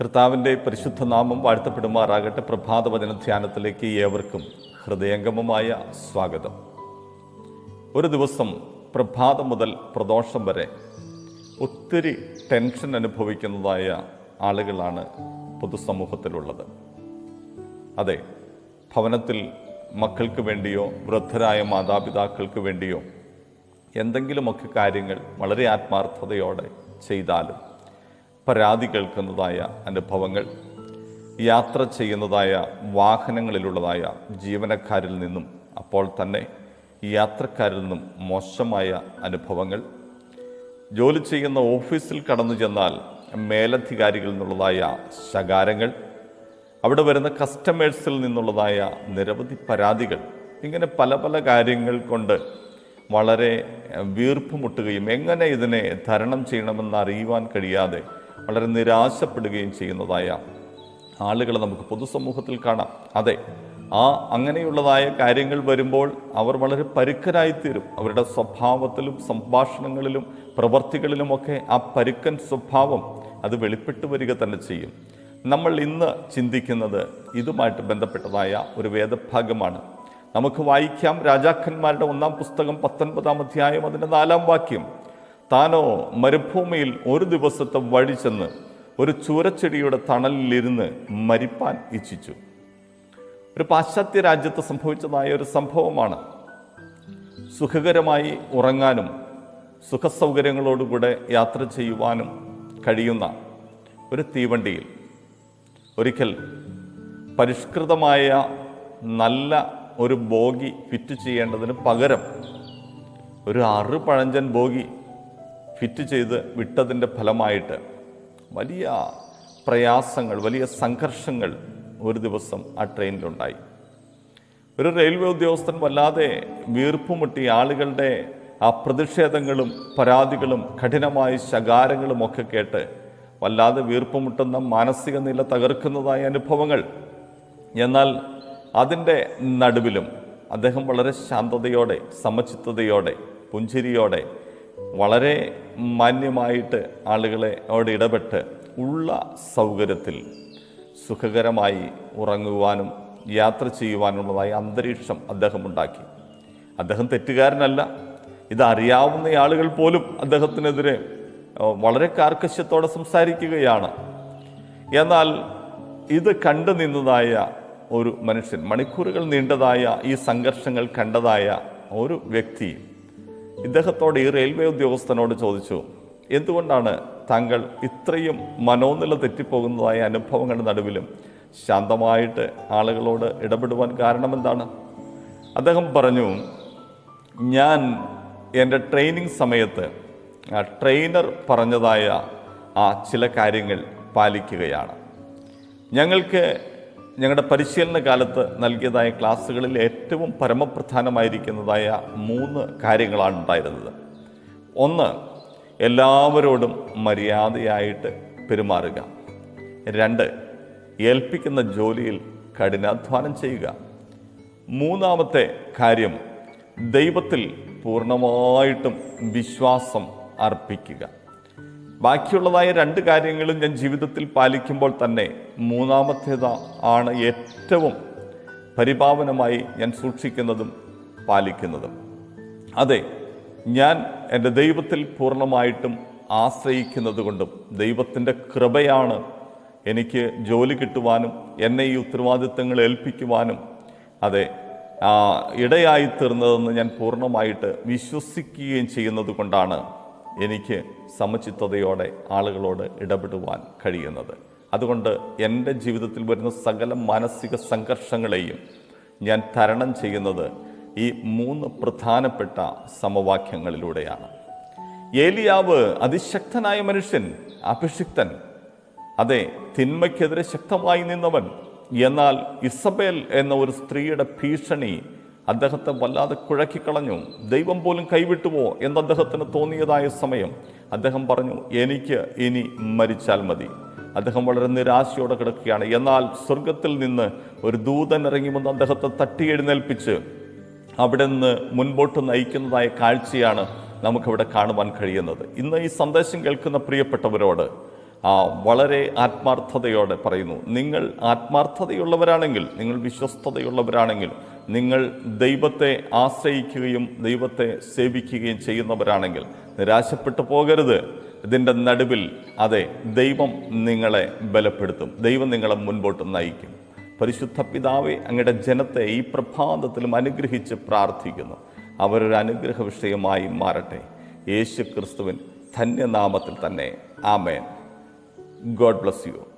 കർത്താവിന്റെ പരിശുദ്ധ നാമം വാഴ്ത്തപ്പെടുമാറാകട്ടെ. പ്രഭാതവചന ധ്യാനത്തിലേക്ക് ഏവർക്കും ഹൃദയംഗമമായ സ്വാഗതം. ഒരു ദിവസം പ്രഭാതം മുതൽ പ്രദോഷം വരെ ഒത്തിരി ടെൻഷൻ അനുഭവിക്കുന്നതായ ആളുകളാണ് പൊതുസമൂഹത്തിലുള്ളത്. അതെ ഭവനത്തിൽ മക്കൾക്ക് വേണ്ടിയോ വൃദ്ധരായ മാതാപിതാക്കൾക്ക് വേണ്ടിയോ എന്തെങ്കിലുമൊക്കെ കാര്യങ്ങൾ വളരെ ആത്മാർത്ഥതയോടെ ചെയ്താലും പരാതി കേൾക്കുന്നതായ അനുഭവങ്ങൾ യാത്ര ചെയ്യുന്നതായ വാഹനങ്ങളിലുള്ളതായ ജീവനക്കാരിൽ നിന്നും അപ്പോൾ തന്നെ യാത്രക്കാരിൽ നിന്നും മോശമായ അനുഭവങ്ങൾ. ജോലി ചെയ്യുന്ന ഓഫീസിൽ കടന്നു ചെന്നാൽ മേലധികാരികളിൽ നിന്നുള്ളതായ ശകാരങ്ങൾ അവിടെ വരുന്ന കസ്റ്റമേഴ്സിൽ നിന്നുള്ളതായ നിരവധി പരാതികൾ. ഇങ്ങനെ പല പല കാര്യങ്ങൾ കൊണ്ട് വളരെ വീർപ്പ് മുട്ടുകയും എങ്ങനെ ഇതിനെ തരണം ചെയ്യണമെന്ന് അറിയുവാൻ കഴിയാതെ വളരെ നിരാശപ്പെടുകയും ചെയ്യുന്നതായ ആളുകളെ നമുക്ക് പൊതുസമൂഹത്തിൽ കാണാം. അതെ ആ അങ്ങനെയുള്ളതായ കാര്യങ്ങൾ വരുമ്പോൾ അവർ വളരെ പരുക്കരായിത്തീരും. അവരുടെ സ്വഭാവത്തിലും സംഭാഷണങ്ങളിലും പ്രവർത്തികളിലുമൊക്കെ ആ പരുക്കൻ സ്വഭാവം അത് വെളിപ്പെട്ടു വരിക തന്നെ ചെയ്യും. നമ്മൾ ഇന്ന് ചിന്തിക്കുന്നത് ഇതുമായിട്ട് ബന്ധപ്പെട്ടതായ ഒരു വേദഭാഗമാണ്. നമുക്ക് വായിക്കാം. രാജാക്കന്മാരുടെ ഒന്നാം പുസ്തകം പത്തൊൻപതാം അധ്യായം അതിന്റെ നാലാം വാക്യം. താനോ മരുഭൂമിയിൽ ഒരു ദിവസത്തെ വഴി ചെന്ന് ഒരു ചൂരച്ചെടിയുടെ തണലിലിരുന്ന് മരിപ്പാൻ ഇച്ഛിച്ചു. ഒരു പാശ്ചാത്യ രാജ്യത്ത് സംഭവിച്ചതായ ഒരു സംഭവമാണ്. സുഖകരമായി ഉറങ്ങാനും സുഖസൗകര്യങ്ങളോടുകൂടെ യാത്ര ചെയ്യുവാനും കഴിയുന്ന ഒരു തീവണ്ടിയിൽ. ഒരിക്കൽ പരിഷ്കൃതമായ നല്ല ഒരു ബോഗി ഫിറ്റ് ചെയ്യേണ്ടതിന് പകരം ഒരു അറു പഴഞ്ചൻ ബോഗി ഫിറ്റ് ചെയ്ത് വിട്ടതിന്റെ ഫലമായിട്ട് വലിയ പ്രയാസങ്ങൾ വലിയ സംഘർഷങ്ങൾ ഒരു ദിവസം ആ ട്രെയിനിലുണ്ടായി. ഒരു റെയിൽവേ ഉദ്യോഗസ്ഥൻ വല്ലാതെ വീർപ്പുമുട്ടി ആളുകളുടെ ആ പ്രതിഷേധങ്ങളും പരാതികളും കഠിനമായ ശകാരങ്ങളും ഒക്കെ കേട്ട് വല്ലാതെ വീർപ്പുമുട്ടുന്ന മാനസിക നില തകർക്കുന്നതായ അനുഭവങ്ങൾ. എന്നാൽ അതിന്റെ നടുവിലും അദ്ദേഹം വളരെ ശാന്തതയോടെ സമചിത്തതയോടെ പുഞ്ചിരിയോടെ വളരെ മാന്യമായിട്ട് ആളുകളെ അവിടെ ഇടപെട്ട് ഉള്ള സൗകര്യത്തിൽ സുഖകരമായി ഉറങ്ങുവാനും യാത്ര ചെയ്യുവാനുള്ളതായ അന്തരീക്ഷം അദ്ദേഹം ഉണ്ടാക്കി. അദ്ദേഹം തെറ്റുകാരനല്ല. ഇതറിയാവുന്ന ആളുകൾ പോലും അദ്ദേഹത്തിനെതിരെ വളരെ കാർക്കശ്യത്തോടെ സംസാരിക്കുകയാണ്. എന്നാൽ ഇത് കണ്ടു നിന്നതായ ഒരു മനുഷ്യൻ മണിക്കൂറുകൾ നീണ്ടതായ ഈ സംഘർഷങ്ങൾ കണ്ടതായ ഒരു വ്യക്തി ഇദ്ദേഹത്തോട് ഈ റെയിൽവേ ഉദ്യോഗസ്ഥനോട് ചോദിച്ചു എന്തുകൊണ്ടാണ് താങ്കൾ ഇത്രയും മനോനില തെറ്റിപ്പോകുന്നതായ അനുഭവങ്ങളുടെ നടുവിലും ശാന്തമായിട്ട് ആളുകളോട് ഇടപെടുവാൻ കാരണമെന്താണ്? അദ്ദേഹം പറഞ്ഞു ഞാൻ എന്റെ ട്രെയിനിങ് സമയത്ത് ആ ട്രെയിനർ പറഞ്ഞതായ ആ ചില കാര്യങ്ങൾ പാലിക്കുകയാണ്. ഞങ്ങൾക്ക് ഞങ്ങളുടെ പരിശീലന കാലത്ത് നൽകിയതായ ക്ലാസ്സുകളിൽ ഏറ്റവും പരമപ്രധാനമായിരിക്കുന്നതായ മൂന്ന് കാര്യങ്ങളാണ് ഉണ്ടായിരുന്നത്. ഒന്ന് എല്ലാവരോടും മര്യാദയായിട്ട് പെരുമാറുക. രണ്ട് ഏൽപ്പിക്കുന്ന ജോലിയിൽ കഠിനാധ്വാനം ചെയ്യുക. മൂന്നാമത്തെ കാര്യം ദൈവത്തിൽ പൂർണമായിട്ടും വിശ്വാസം അർപ്പിക്കുക. ബാക്കിയുള്ളതായ രണ്ട് കാര്യങ്ങളും ഞാൻ ജീവിതത്തിൽ പാലിക്കുമ്പോൾ തന്നെ മൂന്നാമത്തേത് ആണ് ഏറ്റവും പരിപാവനമായി ഞാൻ സൂക്ഷിക്കുന്നതും പാലിക്കുന്നതും. അതെ ഞാൻ എന്റെ ദൈവത്തിൽ പൂർണമായിട്ടും ആശ്രയിക്കുന്നത് കൊണ്ടും ദൈവത്തിന്റെ കൃപയാണ് എനിക്ക് ജോലി കിട്ടുവാനും എന്നെ ഈ ഉത്തരവാദിത്തങ്ങൾ ഏൽപ്പിക്കുവാനും അതെ ഇടയായി തീർന്നതെന്ന് ഞാൻ പൂർണമായിട്ട് വിശ്വസിക്കുകയും ചെയ്യുന്നത് കൊണ്ടാണ് എനിക്ക് സമചിത്തതയോടെ ആളുകളോട് ഇടപെടുവാൻ കഴിയുന്നത്. അതുകൊണ്ട് എന്റെ ജീവിതത്തിൽ വരുന്ന സകല മാനസിക സംഘർഷങ്ങളെയും ഞാൻ തരണം ചെയ്യുന്നത് ഈ മൂന്ന് പ്രധാനപ്പെട്ട സമവാക്യങ്ങളിലൂടെയാണ്. ഏലിയാവ് അതിശക്തനായ മനുഷ്യൻ അഭിഷിക്തൻ. അതെ തിന്മയ്ക്കെതിരെ ശക്തമായി നിന്നവൻ. എന്നാൽ ഇസബേൽ എന്ന ഒരു സ്ത്രീയുടെ ഭീഷണി അദ്ദേഹത്തെ വല്ലാതെ കുഴക്കിക്കളഞ്ഞു. ദൈവം പോലും കൈവിട്ടുവോ എന്ന് അദ്ദേഹത്തിന് തോന്നിയതായ സമയം. അദ്ദേഹം പറഞ്ഞു എനിക്ക് ഇനി മരിച്ചാൽ മതി. അദ്ദേഹം വളരെ നിരാശയോടെ കിടക്കുകയാണ്. എന്നാൽ സ്വർഗത്തിൽ നിന്ന് ഒരു ദൂതൻ ഇറങ്ങി വന്ന് അദ്ദേഹത്തെ തട്ടി എഴുന്നേൽപ്പിച്ച് അവിടെ നിന്ന് മുൻപോട്ട് നയിക്കുന്നതായ കാഴ്ചയാണ് നമുക്കിവിടെ കാണുവാൻ കഴിയുന്നത്. ഇന്ന് ഈ സന്ദേശം കേൾക്കുന്ന പ്രിയപ്പെട്ടവരോട് ആ വളരെ ആത്മാർത്ഥതയോടെ പറയുന്നു നിങ്ങൾ ആത്മാർത്ഥതയുള്ളവരാണെങ്കിൽ നിങ്ങൾ വിശ്വസ്തതയുള്ളവരാണെങ്കിൽ നിങ്ങൾ ദൈവത്തെ ആശ്രയിക്കുകയും ദൈവത്തെ സേവിക്കുകയും ചെയ്യുന്നവരാണെങ്കിൽ നിരാശപ്പെട്ടു പോകരുത്. ഇതിന്റെ നടുവിൽ അതെ ദൈവം നിങ്ങളെ ബലപ്പെടുത്തും. ദൈവം നിങ്ങളെ മുൻപോട്ട് നയിക്കും. പരിശുദ്ധ പിതാവെ അങ്ങയുടെ ജനത്തെ ഈ പ്രഭാതത്തിലും അനുഗ്രഹിച്ച് പ്രാർത്ഥിക്കുന്നു. അവരൊരു അനുഗ്രഹ വിഷയമായി മാറട്ടെ. യേശു ക്രിസ്തുവിൻ ധന്യനാമത്തിൽ തന്നെ. ആമേൻ. God bless you.